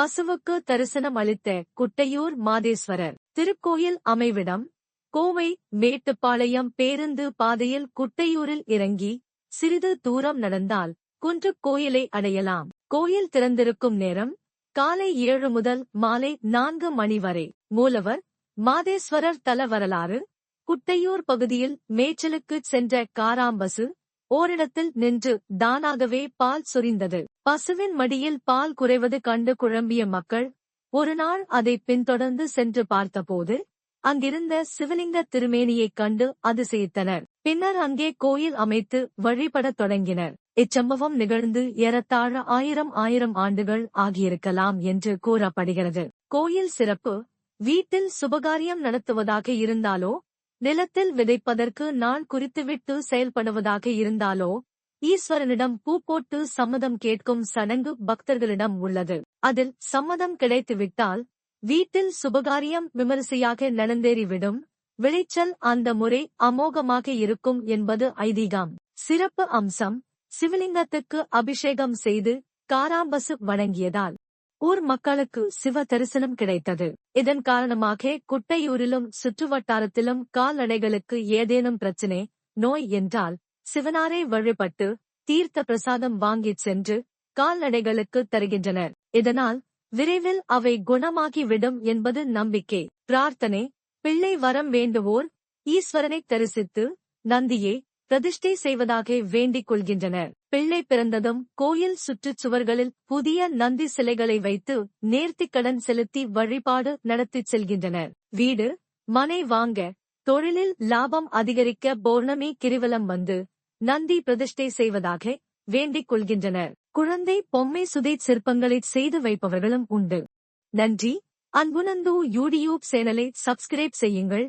பசுவுக்கு தரிசனம் அளித்த குட்டையூர் மாதேஸ்வரர். திருக்கோயில் அமைவிடம் கோவை மேட்டுப்பாளையம் பேருந்து பாதையில் குட்டையூரில் இறங்கி சிறிது தூரம் நடந்தால் குன்றுக் கோயிலை அடையலாம். கோயில் திறந்திருக்கும் நேரம் காலை ஏழு முதல் மாலை நான்கு மணி வரை. மூலவர் மாதேஸ்வரர் தல வரலாறு குட்டையூர் பகுதியில் மேய்ச்சலுக்குச் சென்ற காராம்பசு ஓரிடத்தில் நின்று தானாகவே பால் சொரிந்தது. பசுவின் மடியில் பால் குறைவது கண்டு குழம்பிய மக்கள் ஒருநாள் அதை பின்தொடர்ந்து சென்று பார்த்தபோது அங்கிருந்த சிவலிங்க திருமேனியைக் கண்டு அதிசயித்தனர். பின்னர் அங்கே கோயில் அமைத்து வழிபடத் தொடங்கினர். இச்சம்பவம் நிகழ்ந்து ஏறத்தாழ ஆயிரம் ஆயிரம் ஆண்டுகள் ஆகியிருக்கலாம் என்று கூறப்படுகிறது. கோயில் சிறப்பு வீட்டில் சுபகாரியம் நடத்துவதாக இருந்தாலோ நிலத்தில் விதைப்பதற்கு நான் குறித்துவிட்டு செயல்படுவதாக இருந்தாலோ ஈஸ்வரனிடம் பூ போட்டு சம்மதம் கேட்கும் சடங்கு பக்தர்களிடம் உள்ளது. அதில் சம்மதம் கிடைத்துவிட்டால் வீட்டில் சுபகாரியம் விமரிசையாக நடந்தேறிவிடும் விளைச்சல் அந்த முறை அமோகமாக இருக்கும் என்பது ஐதீகம். சிறப்பு அம்சம் சிவலிங்கத்துக்கு அபிஷேகம் செய்து காராம்பசு வழங்கியதால் ஊர் மக்களுக்கு சிவ தரிசனம் கிடைத்தது. இதன் காரணமாக குட்டையூரிலும் சுற்றுவட்டாரத்திலும் கால்நடைகளுக்கு ஏதேனும் பிரச்சினை நோய் என்றால் சிவனாரை வழிபட்டு தீர்த்த பிரசாதம் வாங்கிச் சென்று கால்நடைகளுக்கு தருகின்றனர். இதனால் விரைவில் அவை குணமாகிவிடும் என்பது நம்பிக்கை. பிரார்த்தனை பிள்ளை வரம் வேண்டுவோர் ஈஸ்வரனை தரிசித்து நந்தியே பிரதிஷ்டை செய்வதாக வேண்டிக் கொள்கின்றனர். பிள்ளை பிறந்ததும் கோயில் சுற்றுச்சுவர்களில் புதிய நந்தி சிலைகளை வைத்து நேர்த்திக்கடன் செலுத்தி வழிபாடு நடத்திச் செல்கின்றனர். வீடு மனை வாங்க தொழிலில் லாபம் அதிகரிக்க பௌர்ணமி கிரிவலம் வந்து நந்தி பிரதிஷ்டை செய்வதாக வேண்டிக் கொள்கின்றனர். குழந்தை பொம்மை சுதைச் சிற்பங்களை செய்து வைப்பவர்களும் உண்டு. நன்றி. அன்புநந்து யூடியூப் சேனலை சப்ஸ்கிரைப் செய்யுங்கள்.